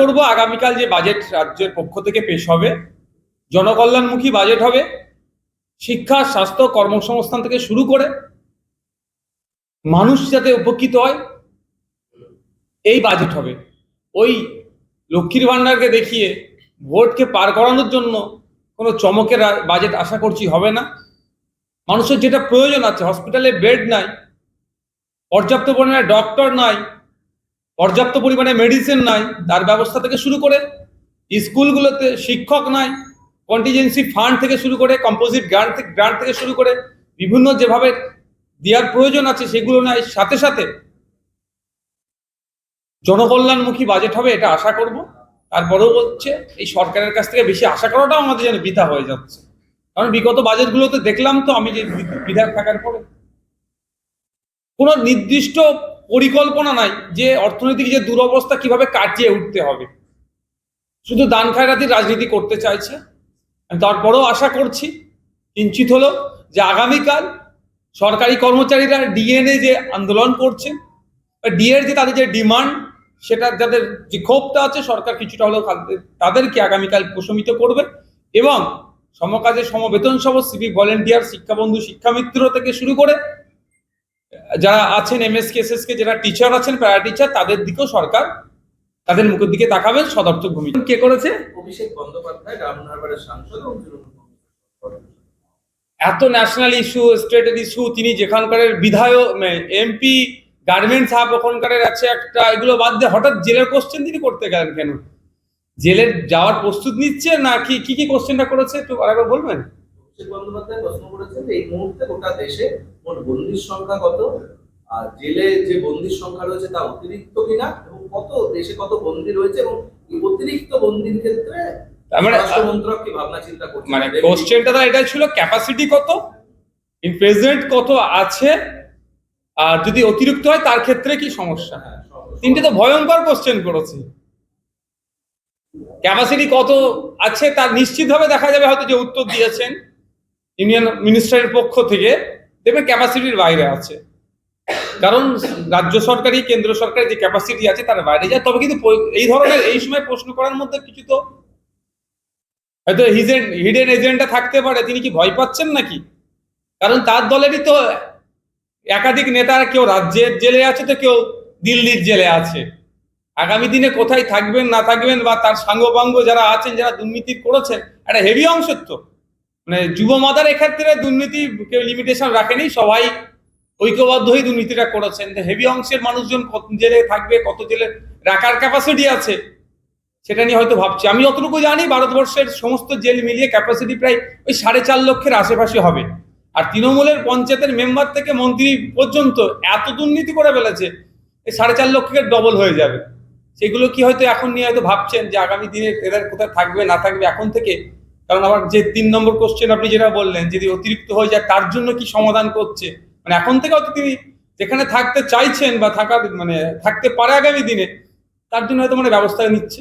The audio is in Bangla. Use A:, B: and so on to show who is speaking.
A: করব আগামীকাল যে বাজেট রাজ্যের পক্ষ থেকে পেশ হবে, জনকল্যাণমুখী বাজেট হবে, শিক্ষা, স্বাস্থ্য, কর্মসংস্থান থেকে শুরু করে মানুষ যাতে উপকৃত হয়, এই বাজেট হবে। ওই লক্ষ্মীর ভাণ্ডারকে দেখিয়ে ভোটকে পার করানোর জন্য কোনো চমকের বাজেট আশা করছি হবে না। মানুষের যেটা প্রয়োজন আছে হসপিটালে বেড নাই পর্যাপ্ত পরিমাণে ডক্টর নাই পর্যাপ্ত পরিমাণে মেডিসিন নাই, তার ব্যবস্থা থেকে শুরু করে স্কুলগুলোতে শিক্ষক নাই কন্টিজেন্সি ফান্ড থেকে শুরু করে কম্পোজিট গ্রান্ট গ্রান্ট থেকে শুরু করে বিভিন্ন যেভাবে দেওয়ার প্রয়োজন আছে সেগুলো নাই। সাথে সাথে জনকল্যাণমুখী বাজেট হবে এটা আশা করব। তারপরেও হচ্ছে এই সরকারের কাছ থেকে বেশি আশা করাটাও আমাদের যেন বৃথা হয়ে যাচ্ছে। কারণ বিগত বাজেটগুলোতে দেখলাম তো আমি যে বিধায়ক থাকার পরে কোনো নির্দিষ্ট পরিকল্পনা নাই যে অর্থনৈতিক যে দুরবস্থা কীভাবে কাটিয়ে উঠতে হবে। শুধু দান খায়রাতির রাজনীতি করতে চাইছে। তারপরেও আশা করছি, কিঞ্চিত হলো যে আগামীকাল সরকারি কর্মচারীরা ডিএনএ যে আন্দোলন করছেন ডিএর যে তাদের যে ডিমান্ড, সেটা যাদের যে ক্ষোভটা আছে, সরকার কিছুটা হলেও তাদের- তাদেরকে আগামীকাল প্রশমিত করবে এবং সমকাজে সমবেতন সহ সিভিক ভলেন্টিয়ার, শিক্ষাবন্ধু, শিক্ষামিত্র থেকে শুরু করে যারা আছেন এম এস এসএসকে যারা টিচার আছেন প্যারা টিচার তাদের দিকেও সরকার তাদের মুখের দিকে তাকাবেন সদর্থক ভূমিকা। কে করেছে?
B: অভিষেক বন্দ্যোপাধ্যায় হারবারের সাংসদ
A: এত ন্যাশনাল ইস্যু স্টেটের ইস্যু তিনি যেখানকার বিধায়ক এমপি গার্মেন্ট সাহেব ওখানকার আছে একটা এগুলো বাদ দিয়ে হঠাৎ জেলের কোশ্চেন তিনি করতে গেলেন কেন? জেলের যাওয়ার প্রস্তুত নিচ্ছে না কি কি কি কোশ্চেনটা করেছে একটু আরেকবার বলবেন?
B: অভিষেক বন্দ্যোপাধ্যায় প্রশ্ন করেছেন যে এই মুহূর্তে গোটা দেশে মোট বন্দির সংখ্যা কত? আর জেলে যে বন্দির সংখ্যা রয়েছে তা অতিরিক্ত কিনা? এবং কত দেশে কত বন্দি রয়েছে? এবং এই অতিরিক্ত বন্দির ক্ষেত্রে
A: মানে
B: স্বরাষ্ট্র মন্ত্রক কি ভাবনা চিন্তা করছে?
A: মানে কোশ্চেনটা তো এটা ছিল ক্যাপাসিটি কত? ইন প্রেজেন্ট কত আছে? আর যদি অতিরিক্ত হয় তার ক্ষেত্রে কি সমস্যা?
B: হ্যাঁ,
A: তিনটে তো ভয়ঙ্কর কোশ্চেন করেছে। ক্যাপাসিটি কত আছে তার নিশ্চিতভাবে দেখা যাবে হয়তো যে উত্তর দিয়েছেন। ইউনিয়ন মিনিস্টারের পক্ষ থেকে দেখবেন ক্যাপাসিটির বাইরে আছে। কারণ রাজ্য সরকারি কেন্দ্র সরকারি যে ক্যাপাসিটি আছে তার বাইরে যায়। তবে কিন্তু এই ধরনের এই সময় প্রশ্ন করার মধ্যে কিছু তো হয়তো হিজেন হিডেন এজেন্ডা থাকতে পারে। তিনি কি ভয় পাচ্ছেন নাকি? কারণ তার দলেরই তো একাধিক নেতারা কেউ রাজ্যের জেলে আছে তো কেউ দিল্লির জেলে আছে। আগামী দিনে কোথায় থাকবেন, না থাকবেন বা তার সাঙ্গপাঙ্গ যারা আছেন, যারা দুর্নীতি করেছেন, একটা হেভি অংশের তো। মানে যুব মাদার এক্ষেত্রে দুর্নীতি কেউ লিমিটেশন রাখেনি, সবাই ঐক্যবদ্ধ হয়ে দুর্নীতিটা করেছেন। হেভি অংশের মানুষজন কত জেলে থাকবে, কত জেলে রাখার ক্যাপাসিটি আছে, সেটা নিয়ে হয়তো ভাবছি। আমি যতটুকু জানি, ভারতবর্ষের সমস্ত জেল মিলিয়ে ক্যাপাসিটি প্রায় ওই সাড়ে চার লক্ষের আশেপাশে হবে। আর তৃণমূলের পঞ্চায়েতের মেম্বার থেকে মন্ত্রী পর্যন্ত এত দুর্নীতি করে ফেলেছে, এই সাড়ে চার লক্ষের ডবল হয়ে যাবে। সেগুলো কি হয়তো এখন নিয়ে হয়তো ভাবছেন যে আগামী দিনে এদের কোথায় থাকবে, না থাকবে? এখন থেকে কারণ আমার যে তিন নম্বর কোশ্চেন আপনি যেটা বললেন, যদি অতিরিক্ত হয়ে যায়, তার জন্য কি সমাধান করছে? মানে এখন থেকে হয়তো তিনি যেখানে থাকতে চাইছেন বা থাকা মানে থাকতে পারে আগামী দিনে, তার জন্য হয়তো মানে ব্যবস্থা নিচ্ছে।